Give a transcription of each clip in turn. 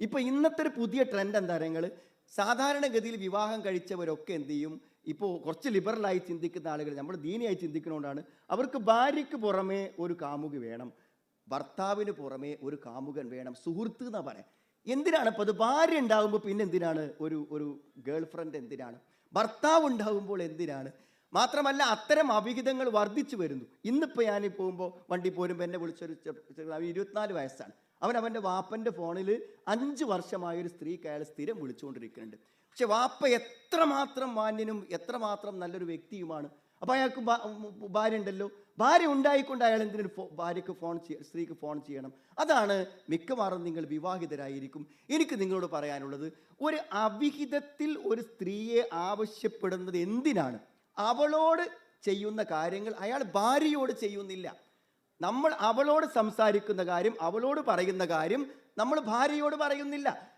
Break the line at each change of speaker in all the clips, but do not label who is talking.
ഇപ്പൊ ഇന്നത്തെ ഒരു പുതിയ ട്രെൻഡ് എന്താ നിങ്ങൾ സാധാരണഗതിയിൽ വിവാഹം കഴിച്ചവരൊക്കെ എന്ത് ചെയ്യും? ഇപ്പോൾ കുറച്ച് ലിബറലായി ചിന്തിക്കുന്ന ആളുകൾ നമ്മൾ ദീനിയായി ചിന്തിക്കുന്നതുകൊണ്ടാണ് അവർക്ക് ഭാര്യയ്ക്ക് പുറമേ ഒരു കാമുകി വേണം. ഭർത്താവിന് പുറമേ ഒരു കാമുകൻ വേണം. സുഹൃത്ത് എന്നാ പറയാം. എന്തിനാണ് ഇപ്പോൾ അത്? ഭാര്യ ഉണ്ടാകുമ്പോൾ പിന്നെ എന്തിനാണ്? ഒരു ഒരു ഗേൾ ഫ്രണ്ട് എന്തിനാണ്? ഭർത്താവ് ഉണ്ടാകുമ്പോൾ എന്തിനാണ്? മാത്രമല്ല അത്തരം അവിഹിതങ്ങൾ വർദ്ധിച്ചു വരുന്നു. ഇന്നിപ്പോൾ ഞാൻ പോകുമ്പോൾ വണ്ടി പോരുമ്പോൾ എന്നെ വിളിച്ചൊരു ഇരുപത്തിനാല് വയസ്സാണ്. അവൻ അവന്റെ വാപ്പന്റെ ഫോണിൽ അഞ്ച് വർഷമായ ഒരു സ്ത്രീ അയാൾ സ്ഥിരം വിളിച്ചുകൊണ്ടിരിക്കുന്നുണ്ട്. പക്ഷെ വാപ്പ എത്രമാത്രം മാന്യനും എത്രമാത്രം നല്ലൊരു വ്യക്തിയുമാണ്. അപ്പോൾ അയാൾക്ക് ഭാര്യ ഉണ്ടല്ലോ. ഭാര്യ ഉണ്ടായിക്കൊണ്ട് അയാൾ എന്തിനൊരു ഫോ ഭാര്യയ്ക്ക് ഫോൺ ചെയ്യ സ്ത്രീക്ക് ഫോൺ ചെയ്യണം? അതാണ് മിക്കവാറും നിങ്ങൾ വിവാഹിതരായിരിക്കും. എനിക്ക് നിങ്ങളോട് പറയാനുള്ളത് ഒരു അവിഹിതത്തിൽ ഒരു സ്ത്രീയെ ആവശ്യപ്പെടുന്നത് എന്തിനാണ്? അവളോട് ചെയ്യുന്ന കാര്യങ്ങൾ അയാൾ ഭാര്യയോട് ചെയ്യുന്നില്ല. നമ്മൾ അവളോട് സംസാരിക്കുന്ന കാര്യം അവളോട് പറയുന്ന കാര്യം നമ്മൾ ഭാര്യയോട് പറയുന്നില്ല.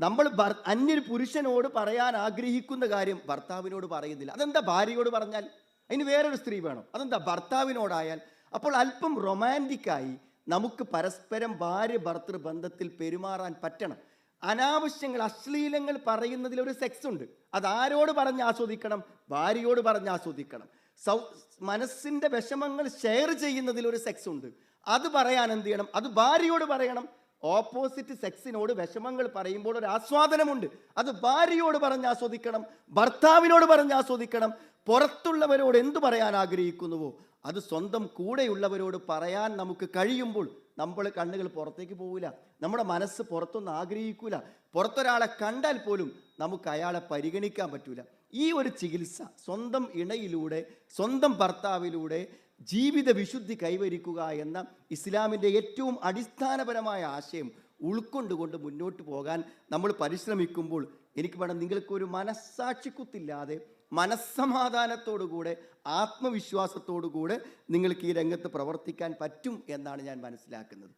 നമ്മൾ അന്യൊരു പുരുഷനോട് പറയാൻ ആഗ്രഹിക്കുന്ന കാര്യം ഭർത്താവിനോട് പറയുന്നില്ല. അതെന്താ ഭാര്യയോട് പറഞ്ഞാൽ? അതിന് വേറൊരു സ്ത്രീ വേണം. അതെന്താ ഭർത്താവിനോടായാൽ? അപ്പോൾ അല്പം റൊമാന്റിക്കായി നമുക്ക് പരസ്പരം ഭാര്യ ഭർത്തൃ ബന്ധത്തിൽ പെരുമാറാൻ പറ്റണം. അനാവശ്യങ്ങൾ അശ്ലീലങ്ങൾ പറയുന്നതിൽ ഒരു സെക്സ് ഉണ്ട്. അത് ആരോട് പറഞ്ഞ് ആസ്വദിക്കണം? ഭാര്യയോട് പറഞ്ഞ് ആസ്വദിക്കണം. സൗ മനസ്സിന്റെ വിഷമങ്ങൾ ഷെയർ ചെയ്യുന്നതിൽ ഒരു സെക്സ് ഉണ്ട്. അത് പറയാൻ എന്ത് ചെയ്യണം? അത് ഭാര്യയോട് പറയണം. ഓപ്പോസിറ്റ് സെക്സിനോട് വിഷമങ്ങൾ പറയുമ്പോൾ ഒരു ആസ്വാദനമുണ്ട്. അത് ഭാര്യയോട് പറഞ്ഞ് ആസ്വദിക്കണം. ഭർത്താവിനോട് പറഞ്ഞ് ആസ്വദിക്കണം. പുറത്തുള്ളവരോട് എന്തു പറയാൻ ആഗ്രഹിക്കുന്നുവോ? അത് സ്വന്തം കൂടെയുള്ളവരോട് പറയാൻ നമുക്ക് കഴിയുമ്പോൾ നമ്മൾ കണ്ണുകൾ പുറത്തേക്ക് പോവില്ല. നമ്മുടെ മനസ്സ് പുറത്തൊന്നും ആഗ്രഹിക്കൂല. പുറത്തൊരാളെ കണ്ടാൽ പോലും നമുക്ക് അയാളെ പരിഗണിക്കാൻ പറ്റൂല. ഈ ഒരു ചികിത്സ സ്വന്തം ഇണയിലൂടെ സ്വന്തം ഭർത്താവിലൂടെ ജീവിത വിശുദ്ധി കൈവരിക്കുക എന്ന ഇസ്ലാമിന്റെ ഏറ്റവും അടിസ്ഥാനപരമായ ആശയം ഉൾക്കൊണ്ടുകൊണ്ട് മുന്നോട്ട് പോകാൻ നമ്മൾ പരിശ്രമിക്കുമ്പോൾ എനിക്ക് വേണം നിങ്ങൾക്കൊരു മനസ്സാക്ഷിക്കുത്തില്ലാതെ മനസ്സമാധാനത്തോടുകൂടെ ആത്മവിശ്വാസത്തോടുകൂടെ നിങ്ങൾക്ക് ഈ രംഗത്ത് പ്രവർത്തിക്കാൻ പറ്റും എന്നാണ് ഞാൻ മനസ്സിലാക്കുന്നത്.